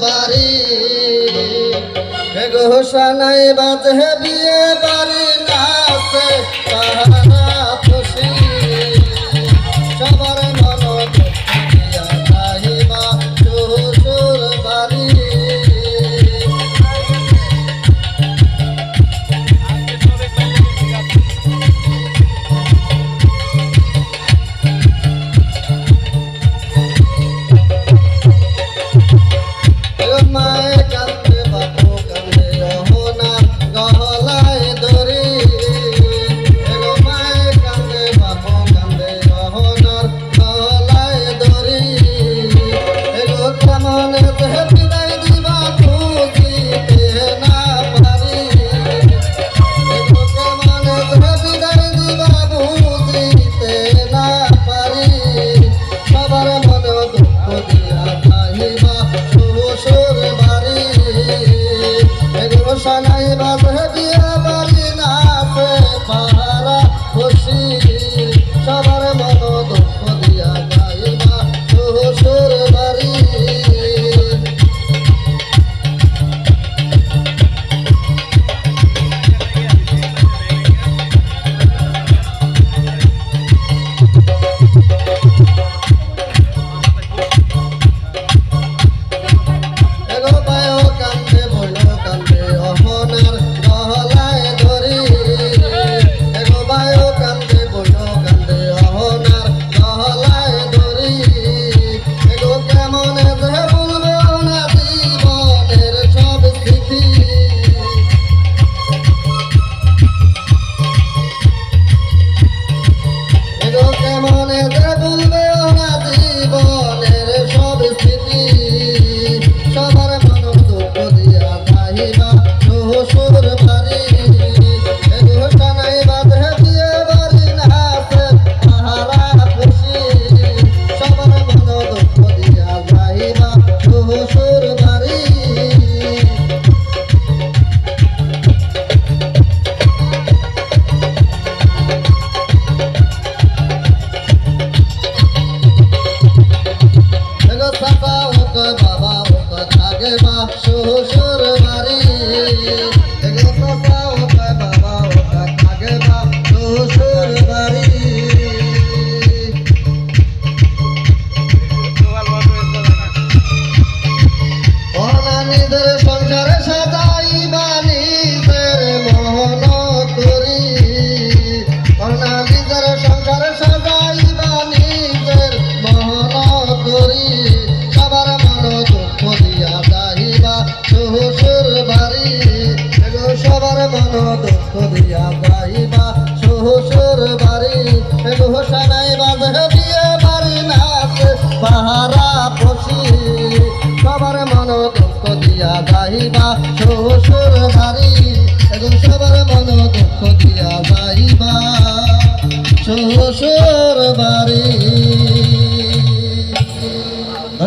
বাড়ি ঘোষণায় বাজে বিয়ে শ্বশুর জানাই বাজে বিয়ে বাড়ি নাচে, পাহারা পশি। সবার মন দুঃখ দিয়া যাইবা, শ্বশুর বাড়ি। এখন সবার মন দুঃখ দিয়া যাইবা, শ্বশুর বাড়ি।